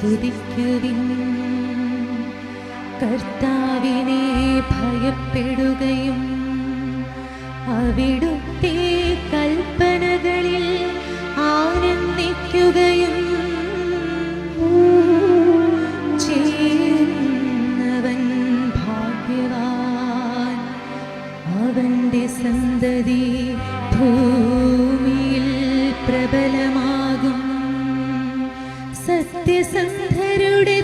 സ്തുതിക്കുവിൻ. കർത്താവിനെ ഭയപ്പെടുകയും അവിടുത്തെ കൽപ്പനകളിൽ ആനന്ദിക്കുകയും ചെയ്യുന്നവൻ ഭാഗ്യവാൻ. അവന്റെ സന്തതി ഭൂമിയിൽ പ്രബലമാണ് സത്യസന്ധരുടെ